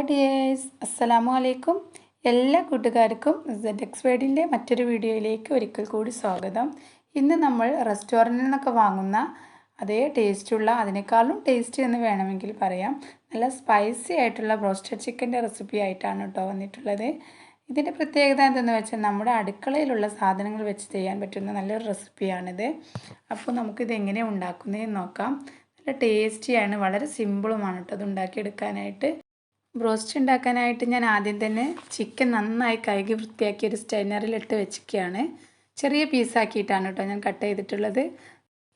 Hi dears അസ്സലാമു അലൈക്കും എല്ലാ കൂട്ടുകാർക്കും സെഡ് എക്സ് വേഡിന്റെ മറ്റൊരു വീഡിയോയിലേക്ക് ഒരിക്കൽ കൂടി സ്വാഗതം. ഇന്ന് നമ്മൾ റെസ്റ്റോറന്റിൽ നിന്നൊക്കെ വാങ്ങുന്ന അതേ ടേസ്റ്റുള്ള അതിനേക്കാളും ടേസ്റ്റ് എന്ന് വേണമെങ്കിൽ പറയാം. നല്ല സ്പൈസി ആയിട്ടുള്ള ബ്രോസ്റ്റഡ് ചിക്കന്റെ റെസിപ്പി ആയിട്ടാണ് കേട്ടോ വന്നിട്ടുള്ളത്. ഇതിന്റെ പ്രത്യേകത എന്തെന്ന് വെച്ചാൽ നമ്മുടെ അടുക്കളയിലുള്ള സാധനങ്ങൾ വെച്ച് ചെയ്യാൻ പറ്റുന്ന നല്ലൊരു റെസിപ്പിയാണിത് അപ്പോൾ നമുക്കിത് എങ്ങനെ ഉണ്ടാക്കുന്നതെന്ന് നോക്കാം. നല്ല ടേസ്റ്റിയാണ് വളരെ സിമ്പിളുമാണ് കേട്ടോ. അത് ഉണ്ടാക്കിയെടുക്കാനായിട്ട്. ബ്രോസ്റ്റ് ഉണ്ടാക്കാനായിട്ട് ഞാൻ ആദ്യം തന്നെ ചിക്കൻ നന്നായി കഴുകി വൃത്തിയാക്കി ഒരു സ്റ്റൈനറിലിട്ട് വെച്ചിരിക്കുകയാണ്. ചെറിയ പീസാക്കിയിട്ടാണ് കേട്ടോ ഞാൻ കട്ട് ചെയ്തിട്ടുള്ളത്.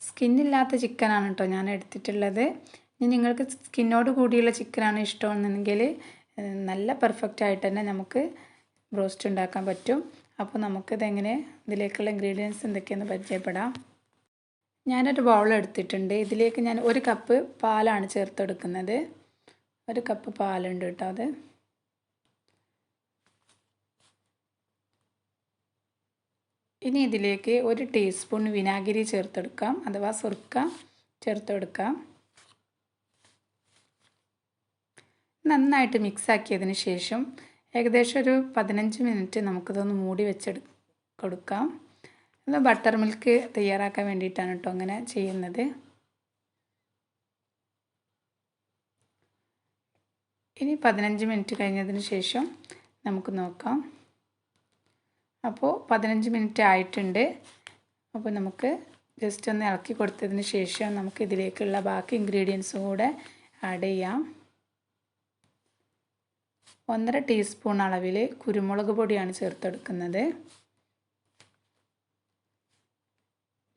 സ്കിന്നില്ലാത്ത ചിക്കനാണ് കേട്ടോ ഞാൻ എടുത്തിട്ടുള്ളത്. ഇനി നിങ്ങൾക്ക് സ്കിന്നോട് കൂടിയുള്ള ചിക്കനാണ് ഇഷ്ടമെന്നുണ്ടെങ്കിൽ നല്ല പെർഫെക്റ്റ് ആയിട്ട് തന്നെ നമുക്ക് ബ്രോസ്റ്റ് ഉണ്ടാക്കാൻ പറ്റും. അപ്പോൾ നമുക്കിതെങ്ങനെ ഇതിലേക്കുള്ള ഇൻഗ്രീഡിയൻസ് എന്തൊക്കെയെന്ന് പരിചയപ്പെടാം. ഞാനൊരു ബൗൾ എടുത്തിട്ടുണ്ട്. ഇതിലേക്ക് ഞാൻ ഒരു കപ്പ് പാലാണ് ചേർത്തെടുക്കുന്നത്. ഒരു കപ്പ് പാലുണ്ട് കേട്ടോ അത്. ഇനി ഇതിലേക്ക് ഒരു ടീസ്പൂൺ വിനാഗിരി ചേർത്തെടുക്കാം അഥവാ സുർക്ക ചേർത്തെടുക്കാം. നന്നായിട്ട് മിക്സ് ആക്കിയതിന് ശേഷം ഏകദേശം ഒരു പതിനഞ്ച് മിനിറ്റ് നമുക്കിതൊന്ന് മൂടി വെച്ചെടു കൊടുക്കാം. ബട്ടർ മിൽക്ക് തയ്യാറാക്കാൻ വേണ്ടിയിട്ടാണ് കേട്ടോ അങ്ങനെ ചെയ്യുന്നത്. ഇനി പതിനഞ്ച് മിനിറ്റ് കഴിഞ്ഞതിന് ശേഷം നമുക്ക് നോക്കാം. അപ്പോൾ പതിനഞ്ച് മിനിറ്റ് ആയിട്ടുണ്ട്. അപ്പോൾ നമുക്ക് ജസ്റ്റ് ഒന്ന് ഇളക്കി കൊടുത്തതിന് ശേഷം നമുക്ക് ഇതിലേക്കുള്ള ബാക്കി ഇൻഗ്രീഡിയൻസും കൂടെ ആഡ് ചെയ്യാം. ഒന്നര ടീസ്പൂൺ അളവിൽ കുരുമുളക് പൊടിയാണ് ചേർത്തെടുക്കുന്നത്.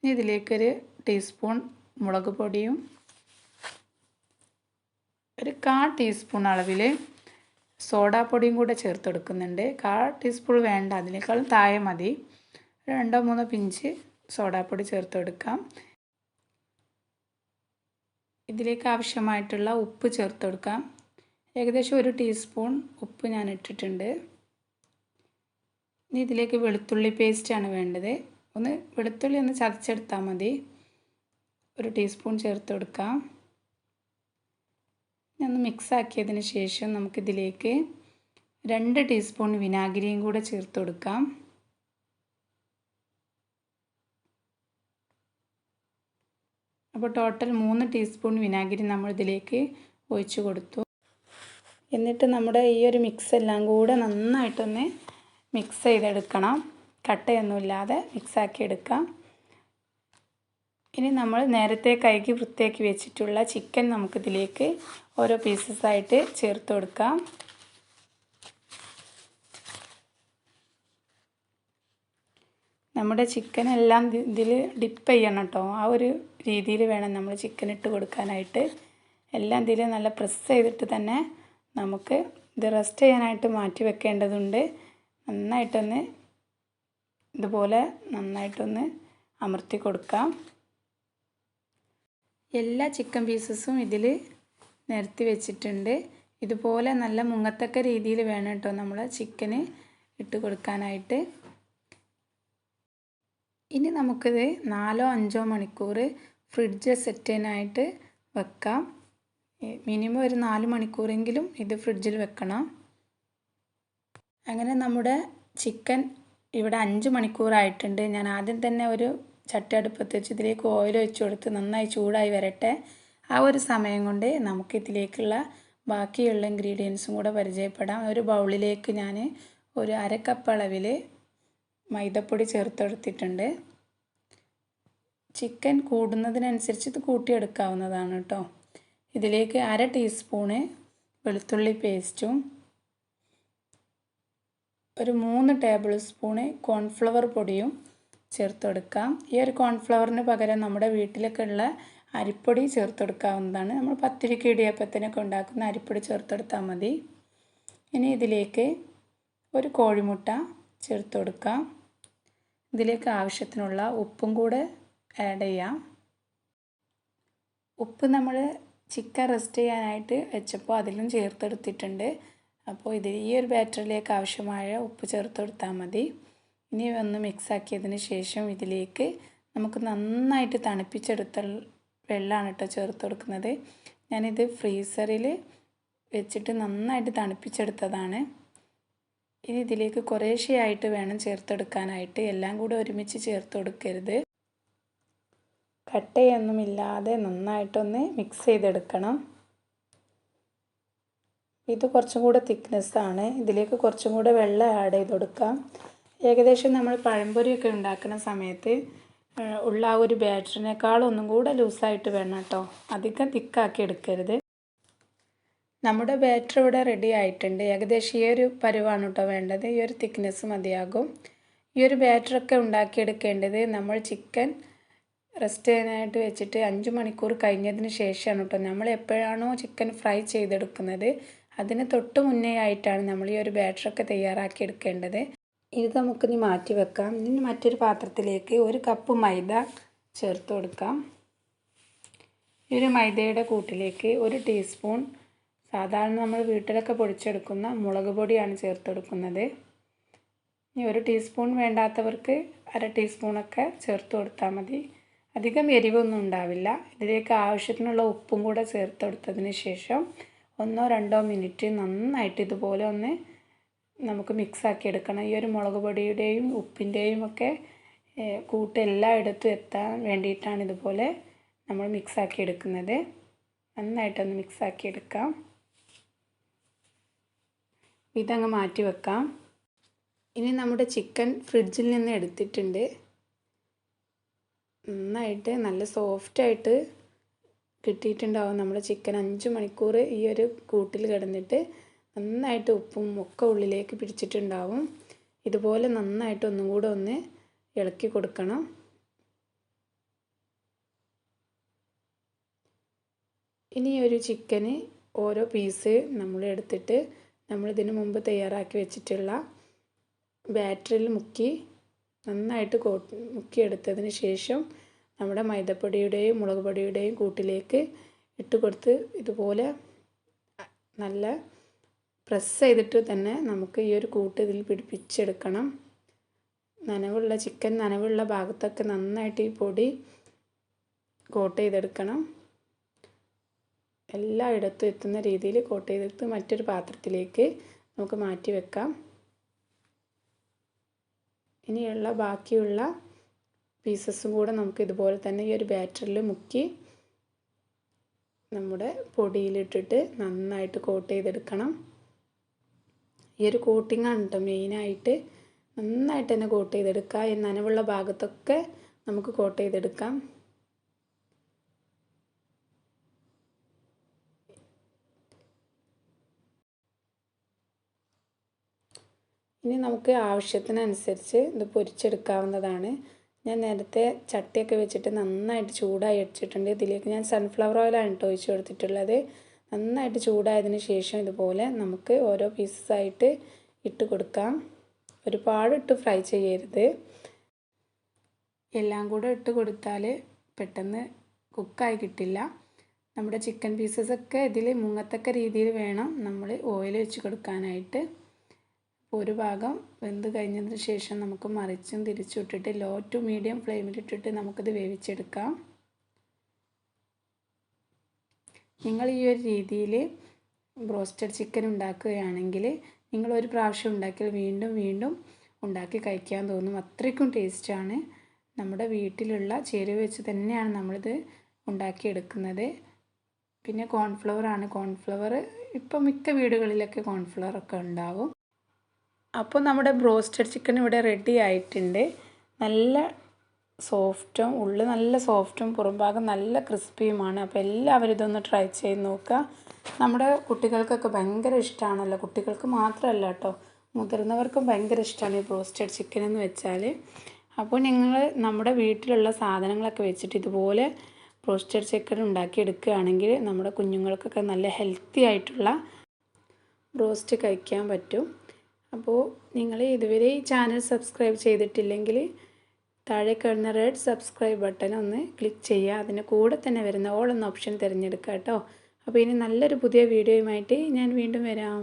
ഇതിലേക്കൊരു ടീസ്പൂൺ മുളക് പൊടിയും ഒരു കാ ടീസ്പൂൺ അളവിൽ സോഡാപ്പൊടിയും കൂടെ ചേർത്തെടുക്കുന്നുണ്ട്. കാ ടീസ്പൂൺ വേണ്ട അതിനേക്കാളും താഴെ മതി. രണ്ടോ മൂന്നോ പിഞ്ച് സോഡാപ്പൊടി ചേർത്തെടുക്കാം. ഇതിലേക്ക് ആവശ്യമായിട്ടുള്ള ഉപ്പ് ചേർത്തെടുക്കാം. ഏകദേശം ഒരു ടീസ്പൂൺ ഉപ്പ് ഞാൻ ഇട്ടിട്ടുണ്ട്. ഇനി ഇതിലേക്ക് വെളുത്തുള്ളി പേസ്റ്റാണ് വേണ്ടത്. ഒന്ന് വെളുത്തുള്ളി ഒന്ന് ചതച്ചെടുത്താൽ മതി. ഒരു ടീസ്പൂൺ ചേർത്ത് കൊടുക്കാം ഒന്ന് മിക്സ് ആക്കിയതിന് ശേഷം നമുക്കിതിലേക്ക് രണ്ട് ടീസ്പൂൺ വിനാഗിരിയും കൂടെ ചേർത്ത് കൊടുക്കാം. അപ്പോൾ ടോട്ടൽ മൂന്ന് ടീസ്പൂൺ വിനാഗിരി നമ്മൾ ഇതിലേക്ക് ഒഴിച്ച് കൊടുത്തു. എന്നിട്ട് നമ്മുടെ ഈ ഒരു മിക്സ് എല്ലാം കൂടെ നന്നായിട്ടൊന്ന് മിക്സ് ചെയ്തെടുക്കണം. കട്ടയൊന്നുമില്ലാതെ മിക്സാക്കി എടുക്കാം. ഇനി നമ്മൾ നേരത്തെ കഴുകി വൃത്തിയാക്കി വെച്ചിട്ടുള്ള ചിക്കൻ നമുക്കിതിലേക്ക് ഓരോ പീസസ് ആയിട്ട് ചേർത്ത് കൊടുക്കാം. നമ്മുടെ ചിക്കൻ എല്ലാം ഇതിൽ ഡിപ്പ് ചെയ്യണം കേട്ടോ ആ ഒരു രീതിയിൽ വേണം നമ്മൾ ചിക്കൻ ഇട്ട് കൊടുക്കാനായിട്ട്. എല്ലാം ഇതിൽ നല്ല പ്രസ് ചെയ്തിട്ട് തന്നെ നമുക്ക് ഇത് റെസ്റ്റ് ചെയ്യാനായിട്ട് മാറ്റി വെക്കേണ്ടതുണ്ട്. നന്നായിട്ടൊന്ന് ഇതുപോലെ നന്നായിട്ടൊന്ന് അമർത്തി കൊടുക്കാം. എല്ലാ ചിക്കൻ പീസസും ഇതിൽ നിരത്തി വെച്ചിട്ടുണ്ട്. ഇതുപോലെ നല്ല മുങ്ങത്തക്ക രീതിയിൽ വേണം കേട്ടോ നമ്മൾ ചിക്കന് ഇട്ട് കൊടുക്കാനായിട്ട്. ഇനി നമുക്കിത് നാലോ അഞ്ചോ മണിക്കൂർ ഫ്രിഡ്ജ് സെറ്റ് ചെയ്യാനായിട്ട് വെക്കാം. മിനിമം ഒരു നാല് മണിക്കൂറെങ്കിലും ഇത് ഫ്രിഡ്ജിൽ വെക്കണം. അങ്ങനെ നമ്മുടെ ചിക്കൻ ഇവിടെ അഞ്ച് മണിക്കൂറായിട്ടുണ്ട്. ഞാൻ ആദ്യം തന്നെ ഒരു ചട്ടി അടുപ്പത്ത് വെച്ച് ഇതിലേക്ക് ഓയിൽ ഒഴിച്ച് കൊടുത്ത് നന്നായി ചൂടായി വരട്ടെ. ആ ഒരു സമയം കൊണ്ട് നമുക്ക് ഇതിലേക്കുള്ള ബാക്കിയുള്ള ഇൻഗ്രീഡിയൻസും കൂടെ പരിചയപ്പെടാം. ഒരു ബൗളിലേക്ക് ഞാൻ ഒരു അര കപ്പ് അളവിൽ മൈദപ്പൊടി ചേർത്തെടുത്തിട്ടുണ്ട്. ചിക്കൻ കൂടുന്നതിനനുസരിച്ച് ഇത് കൂട്ടിയെടുക്കാവുന്നതാണ് കേട്ടോ. ഇതിലേക്ക് അര ടീസ്പൂണ് വെളുത്തുള്ളി പേസ്റ്റും ഒരു മൂന്ന് ടേബിൾ സ്പൂണ് കോൺഫ്ലവർ പൊടിയും ചേർത്തെടുക്കാം. ഈ ഒരു കോൺഫ്ലവറിന് പകരം നമ്മുടെ വീട്ടിലൊക്കെ ഉള്ള അരിപ്പൊടി ചേർത്തെടുക്കാവുന്നതാണ്. നമ്മൾ പത്തിരിക്ക് ഇടിയപ്പത്തിനൊക്കെ ഉണ്ടാക്കുന്ന അരിപ്പൊടി ചേർത്തെടുത്താൽ മതി. ഇനി ഇതിലേക്ക് ഒരു കോഴിമുട്ട ചേർത്ത് കൊടുക്കാം ഇതിലേക്ക് ആവശ്യത്തിനുള്ള ഉപ്പും കൂടെ ആഡ് ചെയ്യാം. ഉപ്പ് നമ്മൾ ചിക്കൻ റെസ്റ്റ് ചെയ്യാനായിട്ട് വെച്ചപ്പോൾ അതിലും ചേർത്തെടുത്തിട്ടുണ്ട്. അപ്പോൾ ഇതിൽ ഈ ഒരു ബാറ്ററിലേക്ക് ആവശ്യമായ ഉപ്പ് ചേർത്ത് കൊടുത്താൽ മതി. ഇനി ഒന്ന് മിക്സാക്കിയതിന് ശേഷം ഇതിലേക്ക് നമുക്ക് നന്നായിട്ട് തണുപ്പിച്ചെടുത്ത വെള്ളമാണ് കേട്ടോ ചേർത്ത് കൊടുക്കുന്നത്. ഞാനിത് ഫ്രീസറിൽ വെച്ചിട്ട് നന്നായിട്ട് തണുപ്പിച്ചെടുത്തതാണ്. ഇനി ഇതിലേക്ക് കുറേശ്ശെയായിട്ട് വേണം ചേർത്തെടുക്കാനായിട്ട്. എല്ലാം കൂടെ ഒരുമിച്ച് ചേർത്ത് കൊടുക്കരുത്. കട്ടയൊന്നുമില്ലാതെ നന്നായിട്ടൊന്ന് മിക്സ് ചെയ്തെടുക്കണം. ഇത് കുറച്ചും കൂടെ തിക്നെസ്സാണ്. ഇതിലേക്ക് കുറച്ചും കൂടെ വെള്ളം ആഡ് ചെയ്ത് കൊടുക്കാം. ഏകദേശം നമ്മൾ പഴംപൊരിയൊക്കെ ഉണ്ടാക്കുന്ന സമയത്ത് ഉള്ള ആ ഒരു ബാറ്ററിനേക്കാളും ഒന്നും കൂടെ ലൂസായിട്ട് വേണം കേട്ടോ. അധികം തിക്കാക്കി എടുക്കരുത്. നമ്മുടെ ബാറ്ററി ഇവിടെ റെഡി ആയിട്ടുണ്ട്. ഏകദേശം ഈ ഒരു പരുവാണ് കേട്ടോ വേണ്ടത്. ഈ ഒരു തിക്നെസ് മതിയാകും. ഈ ഒരു ബാറ്ററൊക്കെ ഉണ്ടാക്കിയെടുക്കേണ്ടത് നമ്മൾ ചിക്കൻ റെസ്റ്റ് ചെയ്യാനായിട്ട് വെച്ചിട്ട് അഞ്ച് മണിക്കൂർ കഴിഞ്ഞതിന് ശേഷമാണ് കേട്ടോ. നമ്മൾ എപ്പോഴാണോ ചിക്കൻ ഫ്രൈ ചെയ്തെടുക്കുന്നത് അതിന് തൊട്ട് മുന്നേ ആയിട്ടാണ് നമ്മൾ ഈ ഒരു ബാറ്ററൊക്കെ തയ്യാറാക്കി എടുക്കേണ്ടത്. ഇത് നമുക്കിനി മാറ്റി വെക്കാം. ഇനി മറ്റൊരു പാത്രത്തിലേക്ക് ഒരു കപ്പ് മൈദ ചേർത്ത് കൊടുക്കാം. ഈ ഒരു മൈദയുടെ കൂട്ടിലേക്ക് ഒരു ടീസ്പൂൺ സാധാരണ നമ്മൾ വീട്ടിലൊക്കെ പൊടിച്ചെടുക്കുന്ന മുളക് പൊടിയാണ് ചേർത്ത് കൊടുക്കുന്നത്. ഇനി ഒരു ടീസ്പൂൺ വേണ്ടാത്തവർക്ക് അര ടീസ്പൂണൊക്കെ ചേർത്ത് കൊടുത്താൽ മതി. അധികം എരിവൊന്നും ഉണ്ടാവില്ല. ഇതിലേക്ക് ആവശ്യത്തിനുള്ള ഉപ്പും കൂടെ ചേർത്ത് കൊടുത്തതിന് ശേഷം ഒന്നോ രണ്ടോ മിനിറ്റ് നന്നായിട്ട് ഇതുപോലെ ഒന്ന് നമുക്ക് മിക്സാക്കി എടുക്കണം ഈ ഒരു മുളക് പൊടിയുടെയും ഉപ്പിന്റെയും ഒക്കെ കൂട്ട് എല്ലായിടത്തും എത്താൻ വേണ്ടിയിട്ടാണ് ഇതുപോലെ നമ്മൾ മിക്സാക്കി എടുക്കുന്നത് നന്നായിട്ടൊന്ന് മിക്സാക്കി എടുക്കാം ഇതങ്ങ് മാറ്റി വെക്കാം. ഇനി നമ്മുടെ ചിക്കൻ ഫ്രിഡ്ജിൽ നിന്ന് എടുത്തിട്ടുണ്ട്. നന്നായിട്ട് നല്ല സോഫ്റ്റായിട്ട് കിട്ടിയിട്ടുണ്ടാവും നമ്മുടെ ചിക്കൻ. അഞ്ച് മണിക്കൂർ ഈ ഒരു കൂട്ടിൽ കിടന്നിട്ട് നന്നായിട്ട് ഉപ്പും ഒക്കെ ഉള്ളിലേക്ക് പിടിച്ചിട്ടുണ്ടാവും. ഇതുപോലെ നന്നായിട്ട് ഒന്നും കൂടെ ഒന്ന് ഇളക്കി കൊടുക്കണം. ഇനി ഒരു ചിക്കന് ഓരോ പീസ് നമ്മൾ എടുത്തിട്ട് നമ്മൾ ഇതിനു മുമ്പ് തയ്യാറാക്കി വെച്ചിട്ടുള്ള ബാറ്ററിൽ മുക്കി നന്നായിട്ട് കോ മുക്കിയെടുത്തതിന് ശേഷം നമ്മുടെ മൈദപ്പൊടിയുടെയും മുളക് പൊടിയുടെയും കൂട്ടിലേക്ക് ഇട്ട് കൊടുത്ത് ഇതുപോലെ നല്ല പ്രസ് ചെയ്തിട്ട് തന്നെ നമുക്ക് ഈ ഒരു കൂട്ട് ഇതിൽ പിടിപ്പിച്ചെടുക്കണം. നനവുള്ള ചിക്കൻ നനവുള്ള ഭാഗത്തൊക്കെ നന്നായിട്ട് ഈ പൊടി കോട്ട് ചെയ്തെടുക്കണം. എല്ലായിടത്തും എത്തുന്ന രീതിയിൽ കോട്ട് ചെയ്തെടുത്ത് മറ്റൊരു പാത്രത്തിലേക്ക് നമുക്ക് മാറ്റി വെക്കാം. ഇനിയുള്ള ബാക്കിയുള്ള പീസസും കൂടെ നമുക്ക് ഇതുപോലെ തന്നെ ഈ ഒരു ബാറ്ററിൽ മുക്കി നമ്മുടെ പൊടിയിലിട്ടിട്ട് നന്നായിട്ട് കോട്ട് ചെയ്തെടുക്കണം. ഈ ഒരു കോട്ടിങ്ങാണ് കേട്ടോ മെയിനായിട്ട് നന്നായിട്ട് തന്നെ കോട്ട് ചെയ്തെടുക്കുക ഈ നനവുള്ള ഭാഗത്തൊക്കെ നമുക്ക് കോട്ട് ചെയ്തെടുക്കാം. ഇനി നമുക്ക് ആവശ്യത്തിനനുസരിച്ച് ഇത് പൊരിച്ചെടുക്കാവുന്നതാണ്. ഞാൻ നേരത്തെ ചട്ടിയൊക്കെ വെച്ചിട്ട് നന്നായിട്ട് ചൂടായി അടിച്ചിട്ടുണ്ട് ഇതിലേക്ക് ഞാൻ സൺഫ്ലവർ ഓയിലാണ് കേട്ടോ ഒഴിച്ചു കൊടുത്തിട്ടുള്ളത്. നന്നായിട്ട് ചൂടായതിന് ശേഷം ഇതുപോലെ നമുക്ക് ഓരോ പീസസായിട്ട് ഇട്ട് കൊടുക്കാം. ഒരുപാട് ഇട്ട് ഫ്രൈ ചെയ്യരുത്. എല്ലാം കൂടെ ഇട്ട് കൊടുത്താൽ പെട്ടെന്ന് കുക്കായി കിട്ടില്ല. നമ്മുടെ ചിക്കൻ പീസസൊക്കെ ഇതിൽ മുങ്ങത്തക്ക രീതിയിൽ വേണം നമ്മൾ ഓയിൽ വെച്ച് കൊടുക്കാനായിട്ട്. ഒരു ഭാഗം വെന്ത് കഴിഞ്ഞതിന് ശേഷം നമുക്ക് മറിച്ചും തിരിച്ചും ഇട്ടിട്ട് ലോ ടു മീഡിയം ഫ്ലെയിമിലിട്ടിട്ട് നമുക്കിത് വേവിച്ചെടുക്കാം. നിങ്ങൾ ഈ ഒരു രീതിയിൽ ബ്രോസ്റ്റഡ് ചിക്കൻ ഉണ്ടാക്കുകയാണെങ്കിൽ നിങ്ങൾ ഒരു പ്രാവശ്യം ഉണ്ടാക്കിയാൽ വീണ്ടും വീണ്ടും ഉണ്ടാക്കി കഴിക്കാൻ തോന്നും. അത്രയ്ക്കും ടേസ്റ്റാണ് നമ്മുടെ വീട്ടിലുള്ള ചേരുവ വെച്ച് തന്നെയാണ് നമ്മളിത് ഉണ്ടാക്കിയെടുക്കുന്നത്. പിന്നെ കോൺഫ്ലവർ ആണ്. കോൺഫ്ലവർ ഇപ്പം മിക്ക വീടുകളിലൊക്കെ കോൺഫ്ലവർ ഒക്കെ ഉണ്ടാവും. അപ്പോൾ നമ്മുടെ ബ്രോസ്റ്റഡ് ചിക്കൻ ഇവിടെ റെഡി ആയിട്ടുണ്ട്. നല്ല സോഫ്റ്റും ഉള്ളിൽ നല്ല സോഫ്റ്റും പുറംഭാഗം നല്ല ക്രിസ്പിയുമാണ്. അപ്പോൾ എല്ലാവരും ഇതൊന്ന് ട്രൈ ചെയ്ത് നോക്കുക. നമ്മുടെ കുട്ടികൾക്കൊക്കെ ഭയങ്കര ഇഷ്ടമാണല്ലോ കുട്ടികൾക്ക് മാത്രമല്ല കേട്ടോ. മുതിർന്നവർക്കും ഭയങ്കര ഇഷ്ടമാണ് ഈ ബ്രോസ്റ്റഡ് ചിക്കൻ എന്ന് വെച്ചാൽ. അപ്പോൾ നിങ്ങൾ നമ്മുടെ വീട്ടിലുള്ള സാധനങ്ങളൊക്കെ വെച്ചിട്ട് ഇതുപോലെ ബ്രോസ്റ്റഡ് ചിക്കൻ ഉണ്ടാക്കിയെടുക്കുകയാണെങ്കിൽ നമ്മുടെ കുഞ്ഞുങ്ങൾക്കൊക്കെ നല്ല ഹെൽത്തി ആയിട്ടുള്ള ബ്രോസ്റ്റ് കഴിക്കാൻ പറ്റും. അപ്പോൾ നിങ്ങൾ ഇതുവരെ ഈ ചാനൽ സബ്സ്ക്രൈബ് ചെയ്തിട്ടില്ലെങ്കിൽ താഴെ കഴിഞ്ഞ റെഡ് സബ്സ്ക്രൈബ് ബട്ടൺ ഒന്ന് ക്ലിക്ക് ചെയ്യുക. അതിന് കൂടെ തന്നെ വരുന്ന ഓൾ എന്ന ഓപ്ഷൻ തിരഞ്ഞെടുക്കുക കേട്ടോ. അപ്പോൾ ഇനി നല്ലൊരു പുതിയ വീഡിയോയുമായിട്ട് ഞാൻ വീണ്ടും വരാം.